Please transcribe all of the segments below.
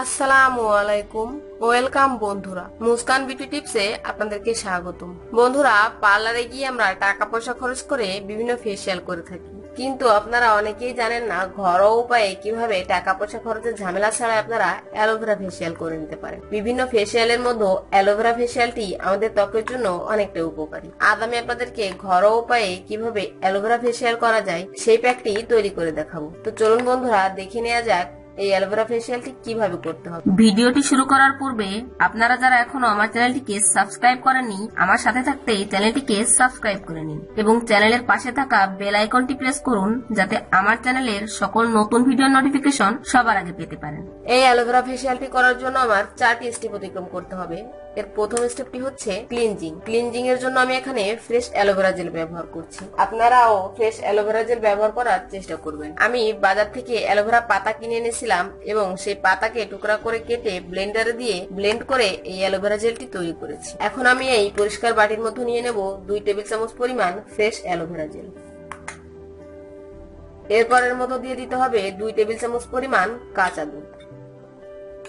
আসসালামু আলাইকুম ওয়েলকাম বন্ধুরা, মুস্কান বিউটি টিপসে আপনাদেরকে স্বাগতম। বন্ধুরা, পার্লারে গিয়ে আমরা টাকা পয়সা খরচ করে বিভিন্ন ফেসিয়াল করে থাকি। কিন্তু আপনারা অনেকেই জানেন না ঘরোয়া উপায়ে কীভাবে টাকা পয়সা খরচের ঝামেলা ছাড়া আপনারা অ্যালোভেরা ফেসিয়াল করে নিতে পারেন। বিভিন্ন ফেসিয়ালের মধ্যে অ্যালোভেরা ফেসিয়ালটি আমাদের ত্বকের জন্য অনেকটা উপকারী। আজ আমি আপনাদেরকে ঘরোয়া উপায়ে কীভাবে অ্যালোভেরা ফেসিয়াল করা যায়, সেই প্যাকটি তৈরি করে দেখাবো। তো চলুন বন্ধুরা, দেখে নেওয়া যাক এই অ্যালোভেরা ফেসিয়ালটি কীভাবে করতে হবে? ভিডিওটি শুরু করার পূর্বে আপনারা যারা এখনও আমার চ্যানেলটিকে সাবস্ক্রাইব করেননি, আমার সাথে থাকতে চ্যানেলটিকে সাবস্ক্রাইব করে নিন এবং চ্যানেলের পাশে থাকা বেল আইকনটি প্রেস করুন যাতে আমার চ্যানেলের সকল নতুন ভিডিও নোটিফিকেশন সবার আগে পেতে পারেন। এই অ্যালোভেরা ফেসিয়ালটি করার জন্য আমার চারটি স্টেপ অতিক্রম করতে হবে। এর প্রথম স্টেপটি হচ্ছে ক্লিনজিং ক্লিনজিং এর জন্য আমি এখানে ফ্রেশ অ্যালোভেরা জেল ব্যবহার করছি। আপনারাও ফ্রেশ অ্যালোভেরা জেল ব্যবহার করার চেষ্টা করবেন। আমি বাজার থেকে অ্যালোভেরা পাতা কিনে এনেছিলাম এবং সেই পাতাকে টুকরা করে কেটে ব্লেন্ডারে দিয়ে ব্লেন্ড করে এই অ্যালোভেরা জেলটি তৈরি করেছি। এখন আমি এই পরিষ্কার বাটির মধ্যে নিয়ে নেব দুই টেবিল চামচ পরিমাণ ফ্রেশ অ্যালোভেরা জেল। এরপরের মতো দিয়ে দিতে হবে দুই টেবিল চামচ পরিমাণ কাঁচা দুধ।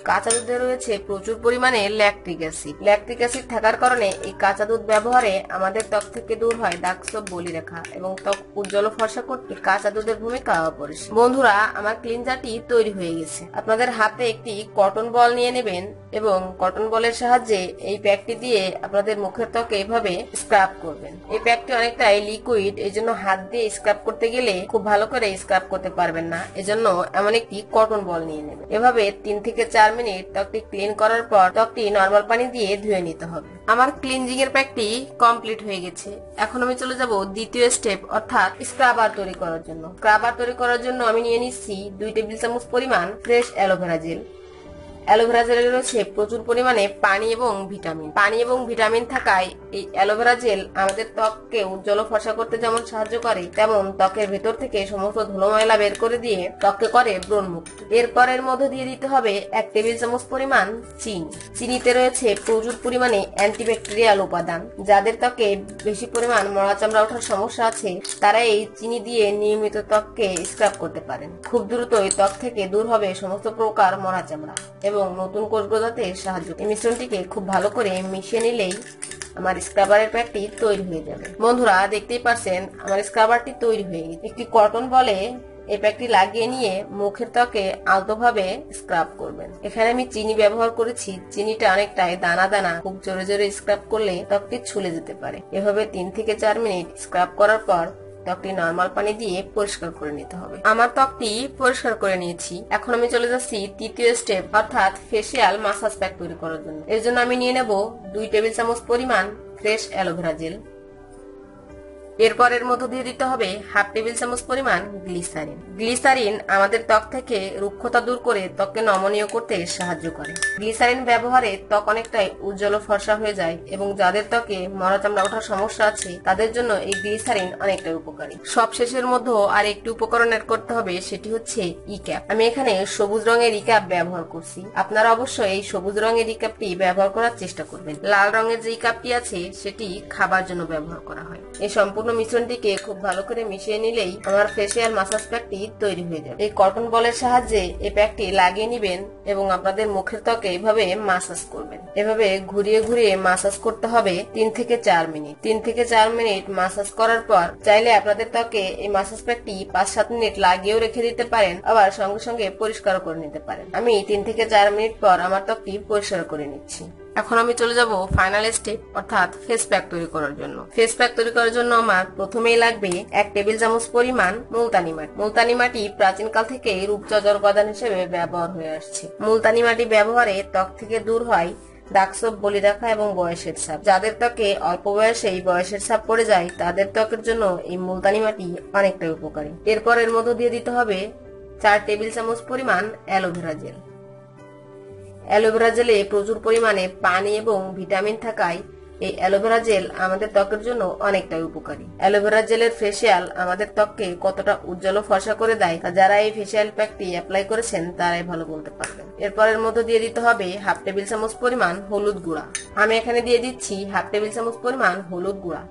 কাঁচা দুধে রয়েছে প্রচুর পরিমাণে ল্যাকটিক অ্যাসিড ল্যাকটিক অ্যাসিড থাকার কারণে এই কাঁচা দুধ ব্যবহারে আমাদের ত্বক থেকে দূর হয় দাগ সব বলি রেখা এবং ত্বক উজ্জ্বল ফর্সা করতে কাঁচা দুধের ভূমিকা অপরিসীম। বন্ধুরা, আমার ক্লিনজারটি তৈরি হয়ে গেছে। আপনাদের হাতে একটি কটন বল নিয়ে নেবেন এবং কটন বলের সাহায্যে এই প্যাকটি দিয়ে আপনাদের মুখের ত্বকে এভাবে স্ক্রাব করবেন। এই প্যাকটি অনেকটাই লিকুইড এই জন্য হাত দিয়ে স্ক্রাব করতে গেলে খুব ভালো করে স্ক্রাব করতে পারবেন না। এজন্য এমন একটি কটন বল নিয়ে নেবেন। এভাবে তিন থেকে চার মিনিট ত্বকটি ক্লিন করার পর ত্বকটি নর্মাল পানি দিয়ে ধুয়ে নিতে হবে। আমার ক্লিনজিং এর প্যাকটি কমপ্লিট হয়ে গেছে। এখন আমি চলে যাব দ্বিতীয় স্টেপ অর্থাৎ স্ক্রাবার তৈরি করার জন্য। স্ক্রাবার তৈরি করার জন্য আমি নিয়ে নিচ্ছি দুই টেবিল চামচ পরিমাণ ফ্রেশ অ্যালোভেরা জেল অ্যালোভেরা জেলে রয়েছে প্রচুর পরিমাণে পানি এবং ভিটামিন। পানি এবং ভিটামিন থাকায় এই অ্যালোভেরা জেল আমাদের ত্বককে উজ্জ্বল ফর্সা করতে যেমন সাহায্য করে, তেমন ত্বকের ভেতর থেকে সমস্ত ধুলো ময়লা বের করে দিয়ে ত্বককে করে ব্রণ মুক্ত এরপর এর মধ্যে দিয়ে দিতে হবে এক টেবিল চামচ পরিমাণ চিনি। চিনিতে রয়েছে প্রচুর পরিমাণে অ্যান্টিব্যাকটেরিয়াল উপাদান। যাদের ত্বকে বেশি পরিমাণ মরা চামড়া ওঠার সমস্যা আছে, তারা এই চিনি দিয়ে নিয়মিত ত্বককে স্ক্রাব করতে পারেন। খুব দ্রুতই ত্বক থেকে দূর হবে সমস্ত প্রকার মরা চামড়া এবং নতুন কোষ গজাতে সাহায্য এই মিশ্রণটিকে খুব ভালো করে মিশিয়ে নিলেই আমার স্ক্রাবারের প্যাকটি তৈরি হয়ে যাবে। বন্ধুরা, দেখতেই পারছেন, আমার স্ক্রাবারটি তৈরি হয়ে গেছে। একটি কটন বলে এই প্যাকটি লাগিয়ে নিয়ে মুখের ত্বকে আলতোভাবে স্ক্রাব করবেন। এখানে আমি চিনি ব্যবহার করেছি। চিনিটা অনেকটাই দানা দানা, খুব জোরে জোরে স্ক্রাব করলে ত্বকটি ছুলে যেতে পারে। এভাবে তিন থেকে চার মিনিট স্ক্রাব করার পর ত্বকটি নর্মাল পানি দিয়ে পরিষ্কার করে নিতে হবে। আমার ত্বকটি পরিষ্কার করে নিয়েছি। এখন আমি চলে যাচ্ছি তৃতীয় স্টেপ অর্থাৎ ফেসিয়াল মাসাজ প্যাক তৈরি করার জন্য। এর জন্য আমি নিয়ে নেব দুই টেবিল চামচ পরিমাণ ফ্রেশ অ্যালোভেরা জেল এরপর এর মধ্যে দিয়ে দিতে হবে হাফ টেবিল চামচ পরিমাণ গ্লিসারিন। গ্লিসারিন আমাদের ত্বক থেকে রুক্ষতা দূর করে ত্বককে নমনীয় করতে সাহায্য করে। গ্লিসারিন ব্যবহারে ত্বক অনেকটাই উজ্জ্বল ও ফর্সা হয়ে যায় এবং যাদের ত্বকে মরা চামড়া ওঠার সমস্যা আছে, তাদের জন্য এই গ্লিসারিন অনেকটাই উপকারী। সব শেষের মধ্যে আর একটি উপকরণ এড করতে হবে, সেটি হচ্ছে ই ক্যাপ আমি এখানে সবুজ রঙের ই ক্যাপ ব্যবহার করছি। আপনারা অবশ্যই এই সবুজ রঙের ই ক্যাপটি ব্যবহার করার চেষ্টা করবেন। লাল রঙের যে ই ক্যাপটি আছে, সেটি খাবার জন্য ব্যবহার করা হয়। এই সম্পূর্ণ সম্পূর্ণ মিশ্রণটিকে খুব ভালো করে মিশিয়ে নিলেই আমার ফেসিয়াল মাসাজ প্যাকটি তৈরি হয়ে যাবে। এই কটন বলের সাহায্যে এই প্যাকটি লাগিয়ে নিবেন এবং আপনাদের মুখের ত্বকে এইভাবে মাসাজ করবেন। এভাবে ঘুরিয়ে ঘুরিয়ে মাসাজ করতে হবে তিন থেকে চার মিনিট। তিন থেকে চার মিনিট মাসাজ করার পর চাইলে আপনাদের ত্বকে এই মাসাজ প্যাকটি পাঁচ সাত মিনিট লাগিয়েও রেখে দিতে পারেন, আবার সঙ্গে সঙ্গে পরিষ্কার করে নিতে পারেন। আমি তিন থেকে চার মিনিট পর আমার ত্বকটি পরিষ্কার করে নিচ্ছি। এখন আমি চলে যাব ফাইনাল স্টেপ অর্থাৎ ফেস প্যাক তৈরি করার জন্য। ফেস প্যাক তৈরি করার জন্য আমার প্রথমেই লাগবে এক টেবিল চামচ পরিমাণ মুলতানি মাটি। মুলতানি মাটি প্রাচীনকাল থেকে রূপচর্চার উপাদান হিসেবে ব্যবহার হয়ে আসছে। মুলতানি মাটি ব্যবহারে ত্বক থেকে দূর হয় দাগসব বলি রাখা এবং বয়সের ছাপ। যাদের ত্বকে অল্প বয়সে এই বয়সের ছাপ পড়ে যায়, তাদের ত্বকের জন্য এই মুলতানি মাটি অনেকটাই উপকারী। এরপর এর মধ্যে দিয়ে দিতে হবে চার টেবিল চামচ পরিমাণ অ্যালোভেরা জেল। অ্যালোভেরা জেলে প্রচুর পরিমাণে পানি এবং ভিটামিন থাকায় এই অ্যালোভেরা জেল আমাদের ত্বকের জন্য অনেকটাই উপকারী। অ্যালোভেরা জেলের ফেসিয়াল আমাদের ত্বককে কতটা উজ্জ্বল ফর্সা করে দেয় তা যারা এই ফেসিয়াল প্যাকটি অ্যাপ্লাই করেছেন, তারাই ভালো বলতে পারবেন। এরপর এর মধ্যে দিয়ে দিতে হবে হাফ টেবিল চামচ পরিমাণ হলুদ গুঁড়া। আমি এখানে দিয়ে দিচ্ছি হাফ টেবিল চামচ পরিমাণ হলুদ গুঁড়া।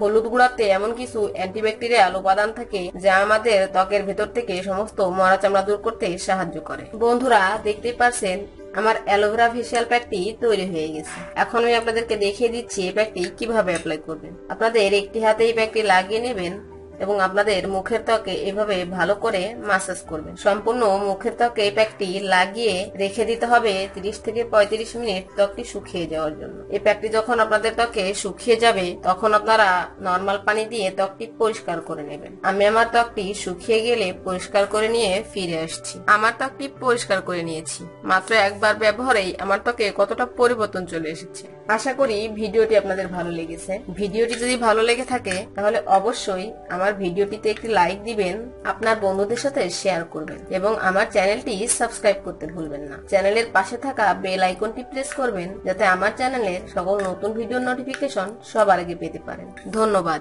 হলুদ গুঁড়াতে এমন কিছু অ্যান্টিব্যাকটেরিয়াল উপাদান থাকে যা আমাদের ত্বকের ভেতর থেকে সমস্ত মরা চামড়া দূর করতে সাহায্য করে। বন্ধুরা, দেখতেই পারছেন আমার অ্যালোভেরা ফেসিয়াল প্যাকটি তৈরি হয়ে গেছে। এখন আমি আপনাদেরকে দেখিয়ে দিচ্ছি এই প্যাকটি কীভাবে অ্যাপ্লাই করবেন। আপনাদের একটি হাতে এই প্যাকটি লাগিয়ে নেবেন। এবং আপনাদের মুখের ত্বকে এভাবে ভালো করে মাসাজ করবেন। সম্পূর্ণ মুখের ত্বকে এই প্যাকটি লাগিয়ে রেখে দিতে হবে 30 থেকে 35 মিনিট ত্বকটি শুকিয়ে যাওয়ার জন্য। এই প্যাকটি যখন আপনাদের ত্বকে শুকিয়ে যাবে, তখন আপনারা নর্মাল পানি দিয়ে ত্বকটি পরিষ্কার করে নেবেন। আমি আমার ত্বকটি শুকিয়ে গেলে পরিষ্কার করে নিয়ে ফিরে আসছি। আমার ত্বকটি পরিষ্কার করে নিয়েছি। মাত্র একবার ব্যবহারেই আমার ত্বকে কতটা পরিবর্তন চলে এসেছে। আশা করি ভিডিওটি আপনাদের ভালো লেগেছে। ভিডিওটি যদি ভালো লেগে থাকে, তাহলে অবশ্যই আমার ভিডিওটিতে একটি লাইক দিবেন, আপনার বন্ধুদের সাথে শেয়ার করবেন এবং আমার চ্যানেলটি সাবস্ক্রাইব করতে ভুলবেন না। চ্যানেলের পাশে থাকা বেল আইকনটি প্রেস করবেন, যাতে আমার চ্যানেলের সকল নতুন ভিডিও নোটিফিকেশন সবার আগে পেতে পারেন। ধন্যবাদ।